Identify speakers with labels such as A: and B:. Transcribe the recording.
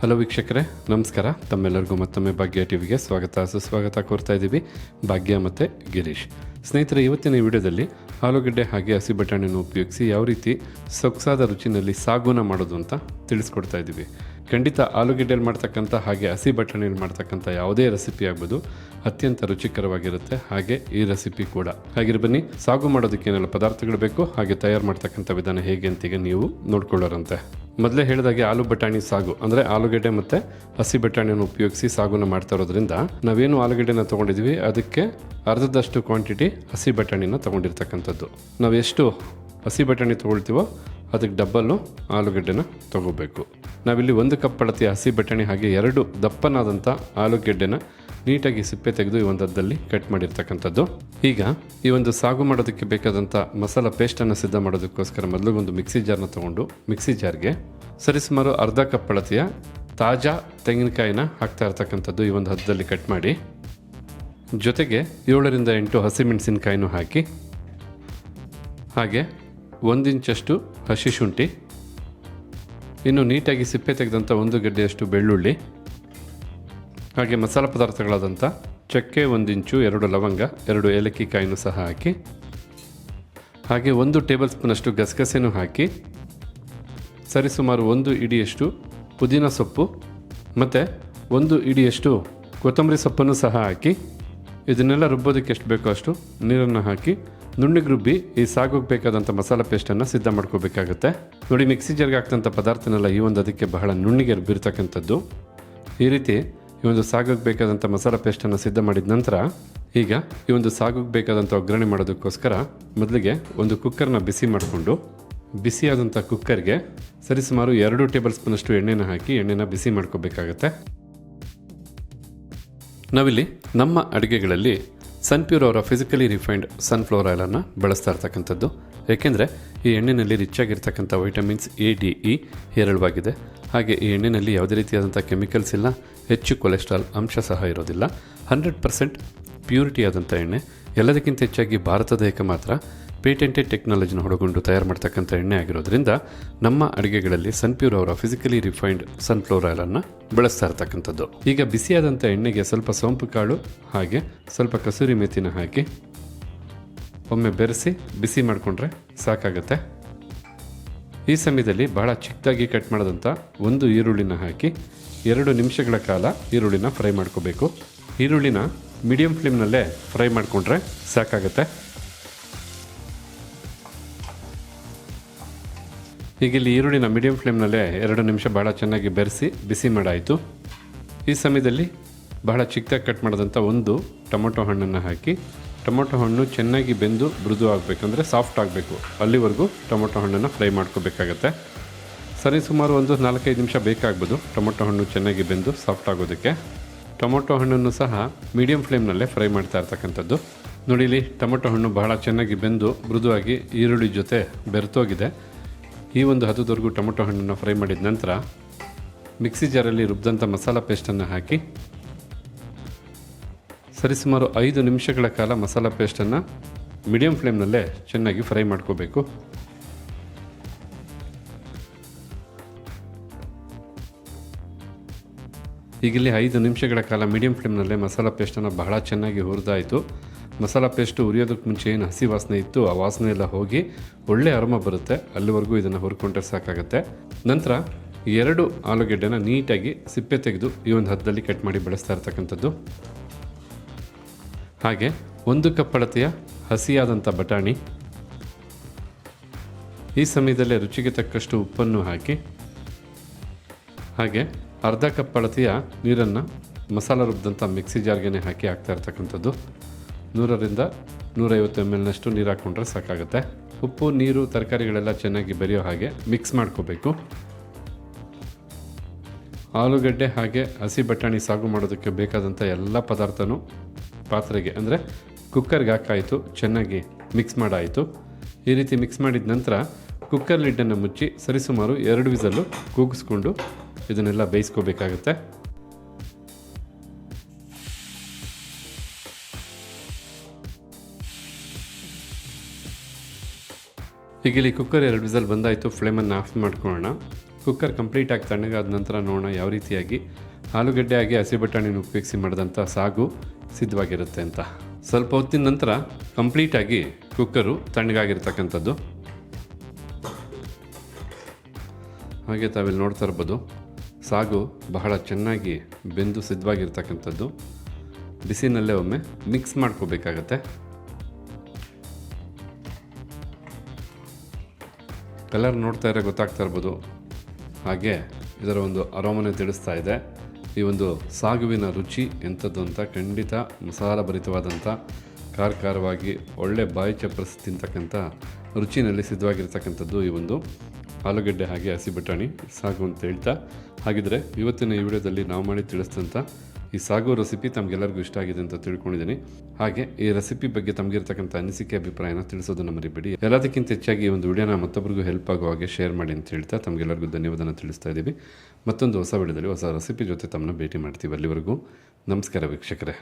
A: Hello ವೀಕ್ಷಕರೇ, ನಮಸ್ಕಾರ. ತಮ್ಮೆಲ್ಲರಿಗೂ ಮತ್ತೊಮ್ಮೆ ಭಾಗ್ಯ ಟಿವಿಗೆ ಸ್ವಾಗತ. ಸುಸ್ವಾಗತ ಕೋರ್ತಾ ಇದ್ದೀವಿ ಭಾಗ್ಯ ಮತ್ತು ಗಿರೀಶ್. ಸ್ನೇಹಿತರೆ, ಇವತ್ತಿನ ವಿಡಿಯೋದಲ್ಲಿ ಆಲೂಗಡ್ಡೆ ಹಾಗೆ ಹಸಿ ಬಟಾಣಿಯನ್ನು ಉಪಯೋಗಿಸಿ ಯಾವ ರೀತಿ ಸೊಗಸಾದ ರುಚಿನಲ್ಲಿ ಸಾಗುನ ಮಾಡೋದು ಅಂತ ತಿಳಿಸ್ಕೊಡ್ತಾ ಇದ್ದೀವಿ. ಖಂಡಿತ ಆಲೂಗಡ್ಡೆಯಲ್ಲಿ ಮಾಡ್ತಕ್ಕಂಥ ಹಾಗೆ ಹಸಿ ಬಟಾಣಿಯಲ್ಲಿ ಮಾಡ್ತಕ್ಕಂಥ ಯಾವುದೇ ರೆಸಿಪಿ ಆಗ್ಬೋದು ಅತ್ಯಂತ ರುಚಿಕರವಾಗಿರುತ್ತೆ. ಹಾಗೆ ಈ ರೆಸಿಪಿ ಕೂಡ. ಹಾಗಿರ ಬನ್ನಿ, ಸಾಗು ಮಾಡೋದಕ್ಕೆ ಏನೆಲ್ಲ ಪದಾರ್ಥಗಳು ಬೇಕು, ಹಾಗೆ ತಯಾರು ಮಾಡ್ತಕ್ಕಂಥ ವಿಧಾನ ಹೇಗೆ ಅಂತೀಗ ನೀವು ನೋಡ್ಕೊಳ್ಳೋರಂತೆ. ಮೊದಲೇ ಹೇಳಿದಾಗೆ ಆಲೂ ಬಟಾಣಿ ಸಾಗು. ಅಂದರೆ ಆಲೂಗಡ್ಡೆ ಮತ್ತು ಹಸಿ ಬಟಾಣಿಯನ್ನು ಉಪಯೋಗಿಸಿ ಸಾಗುನ ಮಾಡ್ತಾ ಇರೋದ್ರಿಂದ ನಾವೇನು ಆಲೂಗಡ್ಡೆನ ತೊಗೊಂಡಿದ್ವಿ, ಅದಕ್ಕೆ ಅರ್ಧದಷ್ಟು ಕ್ವಾಂಟಿಟಿ ಹಸಿ ಬಟಾಣಿನ ತೊಗೊಂಡಿರ್ತಕ್ಕಂಥದ್ದು. ನಾವು ಎಷ್ಟು ಹಸಿ ಬಟಾಣಿ ತೊಗೊಳ್ತೀವೋ ಅದಕ್ಕೆ ಡಬ್ಬಲ್ಲು ಆಲೂಗಡ್ಡೆನ ತೊಗೋಬೇಕು. ನಾವಿಲ್ಲಿ ಒಂದು ಕಪ್ ಅಳತೆಯ ಹಸಿ ಬಟಾಣಿ ಹಾಗೆ ಎರಡು ದಪ್ಪನಾದಂಥ ಆಲೂಗೆಡ್ಡೆನ ನೀಟಾಗಿ ಸಿಪ್ಪೆ ತೆಗೆದು ಈ ಒಂದು ಕಟ್ ಮಾಡಿರ್ತಕ್ಕಂಥದ್ದು. ಈಗ ಈ ಒಂದು ಸಾಗು ಮಾಡೋದಕ್ಕೆ ಬೇಕಾದಂಥ ಮಸಾಲ ಪೇಸ್ಟನ್ನು ಸಿದ್ಧ ಮಾಡೋದಕ್ಕೋಸ್ಕರ ಮೊದಲು ಒಂದು ಮಿಕ್ಸಿ ಜಾರ್ನ ತೊಗೊಂಡು ಮಿಕ್ಸಿ ಜಾರ್ಗೆ ಸರಿಸುಮಾರು ಅರ್ಧ ಕಪ್ ಅಳತೆಯ ತಾಜಾ ತೆಂಗಿನಕಾಯಿನ ಹಾಕ್ತಾ ಇರ್ತಕ್ಕಂಥದ್ದು ಈ ಒಂದು ಹದ್ದದಲ್ಲಿ ಕಟ್ ಮಾಡಿ. ಜೊತೆಗೆ ಏಳರಿಂದ ಎಂಟು ಹಸಿಮೆಣಸಿನಕಾಯಿನೂ ಹಾಕಿ. ಹಾಗೆ ಒಂದಿಂಚಷ್ಟು ಹಸಿ ಶುಂಠಿ. ಇನ್ನು ನೀಟಾಗಿ ಸಿಪ್ಪೆ ತೆಗೆದಂಥ ಒಂದು ಗಡ್ಡೆಯಷ್ಟು ಬೆಳ್ಳುಳ್ಳಿ. ಹಾಗೆ ಮಸಾಲೆ ಪದಾರ್ಥಗಳಾದಂಥ ಚಕ್ಕೆ ಒಂದು ಇಂಚು ಎರಡು ಲವಂಗ, ಎರಡು ಏಲಕ್ಕಿ ಕಾಯಿನೂ ಸಹ ಹಾಕಿ, ಹಾಗೆ ಒಂದು ಟೇಬಲ್ ಸ್ಪೂನಷ್ಟು ಗಸಗಸೆನೂ ಹಾಕಿ, ಸರಿಸುಮಾರು ಒಂದು ಇಡಿಯಷ್ಟು ಪುದೀನ ಸೊಪ್ಪು ಮತ್ತು ಒಂದು ಇಡಿಯಷ್ಟು ಕೊತ್ತಂಬರಿ ಸೊಪ್ಪನ್ನು ಸಹ ಹಾಕಿ, ಇದನ್ನೆಲ್ಲ ರುಬ್ಬೋದಕ್ಕೆ ಎಷ್ಟು ಬೇಕೋ ಅಷ್ಟು ನೀರನ್ನು ಹಾಕಿ, ನುಣ್ಣಗೆ ರುಬ್ಬಿ ಈ ಸಾಗೋಗೆ ಬೇಕಾದಂಥ ಮಸಾಲೆ ಪೇಸ್ಟನ್ನು ಸಿದ್ಧ ಮಾಡ್ಕೋಬೇಕಾಗುತ್ತೆ. ನೋಡಿ, ಮಿಕ್ಸಿ ಜಾರ್ಗೆ ಹಾಕ್ತಂಥ ಪದಾರ್ಥನೆಲ್ಲ ಈ ಒಂದು ಅದಕ್ಕೆ ಬಹಳ ನುಣ್ಣಿಗೆ ರುಬ್ಬಿರ್ತಕ್ಕಂಥದ್ದು ಈ ರೀತಿ ಈ ಒಂದು ಸಾಗಕ್ಕೆ ಬೇಕಾದಂಥ ಮಸಾಲ ಪೇಸ್ಟನ್ನು ಸಿದ್ಧ ಮಾಡಿದ ನಂತರ ಈಗ ಈ ಒಂದು ಸಾಗಕ್ಕೆ ಬೇಕಾದಂಥ ಒಗ್ಗರಣೆ ಮಾಡೋದಕ್ಕೋಸ್ಕರ ಮೊದಲಿಗೆ ಒಂದು ಕುಕ್ಕರ್ನ ಬಿಸಿ ಮಾಡಿಕೊಂಡು ಬಿಸಿಯಾದಂಥ ಕುಕ್ಕರ್ಗೆ ಸರಿಸುಮಾರು ಎರಡು ಟೇಬಲ್ ಸ್ಪೂನಷ್ಟು ಎಣ್ಣೆನ ಹಾಕಿ ಎಣ್ಣೆನ ಬಿಸಿ ಮಾಡ್ಕೋಬೇಕಾಗತ್ತೆ. ನಾವಿಲ್ಲಿ ನಮ್ಮ ಅಡುಗೆಗಳಲ್ಲಿ ಸನ್ಪ್ಯೂರ್ ಅವರ ಫಿಸಿಕಲಿ ರಿಫೈನ್ಡ್ ಸನ್ಫ್ಲವರ್ ಆಯಿಲನ್ನು ಬಳಸ್ತಾ ಇರ್ತಕ್ಕಂಥದ್ದು. ಏಕೆಂದರೆ ಈ ಎಣ್ಣೆಯಲ್ಲಿ ರಿಚ್ ಆಗಿರ್ತಕ್ಕಂಥ ವೈಟಮಿನ್ಸ್ ಎ ಡಿ ಇ ಹೇರಳವಾಗಿದೆ. ಹಾಗೆ ಈ ಎಣ್ಣೆಯಲ್ಲಿ ಯಾವುದೇ ರೀತಿಯಾದಂಥ ಕೆಮಿಕಲ್ಸ್ ಇಲ್ಲ. ಹೆಚ್ಚು ಕೊಲೆಸ್ಟ್ರಾಲ್ ಅಂಶ ಸಹ ಇರೋದಿಲ್ಲ. ಹಂಡ್ರೆಡ್ ಪರ್ಸೆಂಟ್ ಪ್ಯೂರಿಟಿ ಆದಂಥ ಎಣ್ಣೆ. ಎಲ್ಲದಕ್ಕಿಂತ ಹೆಚ್ಚಾಗಿ ಭಾರತದ ಏಕ ಮಾತ್ರ ಪೇಟೆಂಟೆಡ್ ಟೆಕ್ನಾಲಜಿನ ಹೊಡಗೊಂಡು ತಯಾರು ಮಾಡ್ತಕ್ಕಂಥ ಎಣ್ಣೆ ಆಗಿರೋದ್ರಿಂದ ನಮ್ಮ ಅಡುಗೆಗಳಲ್ಲಿ ಸನ್ಪ್ಯೂರ್ ಅವರ ಫಿಸಿಕಲಿ ರಿಫೈನ್ಡ್ ಸನ್ಫ್ಲವರ್ ಆಯಿಲನ್ನು ಬಳಸ್ತಾ ಇರ್ತಕ್ಕಂಥದ್ದು. ಈಗ ಬಿಸಿಯಾದಂಥ ಎಣ್ಣೆಗೆ ಸ್ವಲ್ಪ ಸೋಂಪು ಕಾಳು ಹಾಗೆ ಸ್ವಲ್ಪ ಕಸೂರಿ ಮೇತಿನ ಹಾಕಿ ಒಮ್ಮೆ ಬೆರೆಸಿ ಬಿಸಿ ಮಾಡಿಕೊಂಡ್ರೆ ಸಾಕಾಗುತ್ತೆ. ಈ ಸಮಯದಲ್ಲಿ ಬಹಳ ಚಿಕ್ಕದಾಗಿ ಕಟ್ ಮಾಡಿದಂಥ ಒಂದು ಈರುಳ್ಳಿನ ಹಾಕಿ ಎರಡು ನಿಮಿಷಗಳ ಕಾಲ ಈರುಳ್ಳಿನ ಫ್ರೈ ಮಾಡ್ಕೋಬೇಕು. ಈರುಳ್ಳಿನ ಮೀಡಿಯಂ ಫ್ಲೇಮ್ನಲ್ಲೇ ಫ್ರೈ ಮಾಡಿಕೊಂಡ್ರೆ ಸಾಕಾಗುತ್ತೆ. ಈಗ ಇಲ್ಲಿ ಈರುಳ್ಳಿನ ಮೀಡಿಯಂ ಫ್ಲೇಮ್ನಲ್ಲೇ ಎರಡು ನಿಮಿಷ ಭಾಳ ಚೆನ್ನಾಗಿ ಬೆರೆಸಿ ಬಿಸಿ ಮಾಡಾಯಿತು. ಈ ಸಮಯದಲ್ಲಿ ಬಹಳ ಚಿಕ್ಕದಾಗಿ ಕಟ್ ಮಾಡಿದಂಥ ಒಂದು ಟೊಮೊಟೊ ಹಣ್ಣನ್ನು ಹಾಕಿ, ಟೊಮೊಟೊ ಹಣ್ಣು ಚೆನ್ನಾಗಿ ಬೆಂದು ಮೃದು ಆಗಬೇಕಂದ್ರೆ ಸಾಫ್ಟ್ ಆಗಬೇಕು. ಅಲ್ಲಿವರೆಗೂ ಟೊಮೊಟೊ ಹಣ್ಣನ್ನು ಫ್ರೈ ಮಾಡ್ಕೋಬೇಕಾಗತ್ತೆ. ಸರಿ, ಸುಮಾರು ಒಂದು ನಾಲ್ಕೈದು ನಿಮಿಷ ಬೇಕಾಗ್ಬೋದು. ಟೊಮೊಟೊ ಹಣ್ಣು ಚೆನ್ನಾಗಿ ಬೆಂದು ಸಾಫ್ಟ್ ಆಗೋದಕ್ಕೆ. ಟೊಮೊಟೊ ಹಣ್ಣನ್ನು ಸಹ ಮೀಡಿಯಂ ಫ್ಲೇಮ್ನಲ್ಲೇ ಫ್ರೈ ಮಾಡ್ತಾ ಇರ್ತಕ್ಕಂಥದ್ದು. ನೋಡಿಲಿ ಟೊಮೊಟೊ ಹಣ್ಣು ಬಹಳ ಚೆನ್ನಾಗಿ ಬೆಂದು ಮೃದುವಾಗಿ ಈರುಳ್ಳಿ ಜೊತೆ ಬೆರೆತೋಗಿದೆ ಈ ಒಂದು ಹದದವರೆಗೂ ಟೊಮೊಟೊ ಹಣ್ಣನ್ನು ಫ್ರೈ ಮಾಡಿದ ನಂತರ ಮಿಕ್ಸಿ ಜಾರಲ್ಲಿ ರುಬ್ಬಿದಂಥ ಮಸಾಲ ಪೇಸ್ಟನ್ನು ಹಾಕಿ ಸರಿಸುಮಾರು ಐದು ನಿಮಿಷಗಳ ಕಾಲ ಮಸಾಲ ಪೇಸ್ಟನ್ನು ಮೀಡಿಯಂ ಫ್ಲೇಮ್ನಲ್ಲೇ ಚೆನ್ನಾಗಿ ಫ್ರೈ ಮಾಡ್ಕೋಬೇಕು. ಈಗಿಲ್ಲಿ ಐದು ನಿಮಿಷಗಳ ಕಾಲ ಮೀಡಿಯಂ ಫ್ಲೇಮ್ನಲ್ಲೇ ಮಸಾಲ ಪೇಸ್ಟನ್ನು ಬಹಳ ಚೆನ್ನಾಗಿ ಹುರಿದಾಯಿತು. ಮಸಾಲ ಪೇಸ್ಟು ಉರಿಯೋದಕ್ಕೆ ಮುಂಚೆ ಏನು ಹಸಿ ವಾಸನೆ ಇತ್ತು ಆ ವಾಸನೆ ಎಲ್ಲ ಹೋಗಿ ಒಳ್ಳೆ ಅರಮ ಬರುತ್ತೆ. ಅಲ್ಲಿವರೆಗೂ ಇದನ್ನು ಹುರ್ಕೊಂಡ್ರೆ ಸಾಕಾಗುತ್ತೆ. ನಂತರ ಎರಡು ಆಲೂಗೆಡ್ಡೆನ ನೀಟಾಗಿ ಸಿಪ್ಪೆ ತೆಗೆದು ಈ ಒಂದು ಹದ್ದದಲ್ಲಿ ಕಟ್ ಮಾಡಿ ಬಳಸ್ತಾ ಇರ್ತಕ್ಕಂಥದ್ದು. ಹಾಗೆ ಒಂದು ಕಪ್ ಅಳತೆಯ ಹಸಿಯಾದಂಥ ಬಟಾಣಿ. ಈ ಸಮಯದಲ್ಲೇ ರುಚಿಗೆ ತಕ್ಕಷ್ಟು ಉಪ್ಪನ್ನು ಹಾಕಿ. ಹಾಗೆ ಅರ್ಧ ಕಪ್ ಅಳತಿಯ ನೀರನ್ನು ಮಸಾಲ ರುಬ್ಬಿದಂಥ ಮಿಕ್ಸಿ ಜಾರ್ಗೆ ಹಾಕಿ ಹಾಕ್ತಾ ಇರ್ತಕ್ಕಂಥದ್ದು. ನೂರರಿಂದ ನೂರೈವತ್ತು ಎಂ ಎಲ್ನಷ್ಟು ನೀರು ಹಾಕ್ಕೊಂಡ್ರೆ ಸಾಕಾಗುತ್ತೆ. ಉಪ್ಪು, ನೀರು, ತರಕಾರಿಗಳೆಲ್ಲ ಚೆನ್ನಾಗಿ ಬೆರೆಯೋ ಹಾಗೆ ಮಿಕ್ಸ್ ಮಾಡ್ಕೋಬೇಕು. ಆಲೂಗಡ್ಡೆ ಹಾಗೆ ಹಸಿ ಬಟಾಣಿ ಸಾಗು ಮಾಡೋದಕ್ಕೆ ಬೇಕಾದಂಥ ಎಲ್ಲ ಪದಾರ್ಥನೂ ಪಾತ್ರೆಗೆ, ಅಂದರೆ ಕುಕ್ಕರ್ಗೆ ಹಾಕಾಯಿತು, ಚೆನ್ನಾಗಿ ಮಿಕ್ಸ್ ಮಾಡಾಯಿತು. ಈ ರೀತಿ ಮಿಕ್ಸ್ ಮಾಡಿದ ನಂತರ ಕುಕ್ಕರ್ ಲಿಡ್ಡನ್ನು ಮುಚ್ಚಿ ಸರಿಸುಮಾರು ಎರಡು ವಿಸಲ್ಲು ಕೂಗಿಸ್ಕೊಂಡು ಇದನ್ನೆಲ್ಲ ಬೇಯಿಸ್ಕೋಬೇಕಾಗತ್ತೆ. ಈಗ ಕುಕ್ಕರ್ ಎರಡು ವಿಸಲ್ ಬಂದಾಯಿತು. ಫ್ಲೇಮನ್ನು ಆಫ್ ಮಾಡ್ಕೊಳ್ಳೋಣ. ಕುಕ್ಕರ್ ಕಂಪ್ಲೀಟಾಗಿ ತಣ್ಣಗಾದ ನಂತರ ನೋಡೋಣ ಯಾವ ರೀತಿಯಾಗಿ ಆಲೂಗಡ್ಡೆ ಆಗಿ ಹಸಿ ಬಟಾಣಿನ ಉಪಯೋಗಿಸಿ ಮಾಡಿದಂಥ ಸಾಗು ಸಿದ್ಧವಾಗಿರುತ್ತೆ ಅಂತ. ಸ್ವಲ್ಪ ಹೊತ್ತಿನ ನಂತರ ಕಂಪ್ಲೀಟಾಗಿ ಕುಕ್ಕರು ತಣ್ಣಗಾಗಿರ್ತಕ್ಕಂಥದ್ದು. ಹಾಗೆ ತಾವಿಲ್ಲಿ ನೋಡ್ತಾ ಇರ್ಬೋದು. ಸಾಗು ಬಹಳ ಚೆನ್ನಾಗಿ ಬೆಂದು ಸಿದ್ಧವಾಗಿರ್ತಕ್ಕಂಥದ್ದು. ಬಿಸಿನಲ್ಲೇ ಒಮ್ಮೆ ಮಿಕ್ಸ್ ಮಾಡ್ಕೋಬೇಕಾಗತ್ತೆ. ಕಲರ್ ನೋಡ್ತಾ ಇರೋ ಗೊತ್ತಾಗ್ತಾ ಇರ್ಬೋದು. ಹಾಗೆ ಇದರ ಒಂದು ಅರೋಮನೆ ತಿಳಿಸ್ತಾ ಇದೆ. ಈ ಒಂದು ಸಾಗುವಿನ ರುಚಿ ಎಂಥದ್ದು ಅಂತ ಖಂಡಿತ ಮಸಾಲ ಭರಿತವಾದಂಥ ಖಾರ ಖಾರವಾಗಿ ಒಳ್ಳೆ ಬಾಯಿ ಚಪ್ಪರಿಸಿ ತಿಂತಕ್ಕಂಥ ರುಚಿನಲ್ಲಿ ಸಿದ್ಧವಾಗಿರ್ತಕ್ಕಂಥದ್ದು ಈ ಒಂದು. ಆಲೂಗಡ್ಡೆ ಹಾಗೆ ಹಸಿ ಬಟಾಣಿ, ಸಾಗು ಅಂತ ಹೇಳ್ತಾ. ಹಾಗಿದ್ರೆ ಇವತ್ತಿನ ಈ ವಿಡಿಯೋದಲ್ಲಿ ನಾವು ಮಾಡಿ ತಿಳಿಸಿದಂಥ ಈ ಸಾಗು ರೆಸಿಪಿ ತಮಗೆಲ್ಲರಿಗೂ ಇಷ್ಟ ಆಗಿದೆ ಅಂತ ತಿಳ್ಕೊಂಡಿದ್ದೀನಿ. ಹಾಗೆ ಈ ರೆಸಿಪಿ ಬಗ್ಗೆ ತಮಗಿರ್ತಕ್ಕಂಥ ಅನಿಸಿಕೆ, ಅಭಿಪ್ರಾಯನ ತಿಳಿಸೋದನ್ನು ಮರಿಬೇಡಿ ಎಲ್ಲದಕ್ಕಿಂತ ಹೆಚ್ಚಾಗಿ ಈ ಒಂದು ವಿಡಿಯೋನ ಮತ್ತೊಬ್ಬರಿಗೂ ಹೆಲ್ಪ್ ಆಗೋ ಹಾಗೆ ಶೇರ್ ಮಾಡಿ ಅಂತ ಹೇಳ್ತಾ ತಮಗೆಲ್ಲರಿಗೂ ಧನ್ಯವಾದನ ತಿಳಿಸ್ತಾ ಇದ್ದೀವಿ. ಮತ್ತೊಂದು ಹೊಸ ವಿಡಿಯೋದಲ್ಲಿ ಹೊಸ ರೆಸಿಪಿ ಜೊತೆ ತಮ್ಮನ್ನ ಭೇಟಿ ಮಾಡ್ತೀವಿ ಅಲ್ಲಿವರೆಗೂ. ನಮಸ್ಕಾರ ವೀಕ್ಷಕರೇ.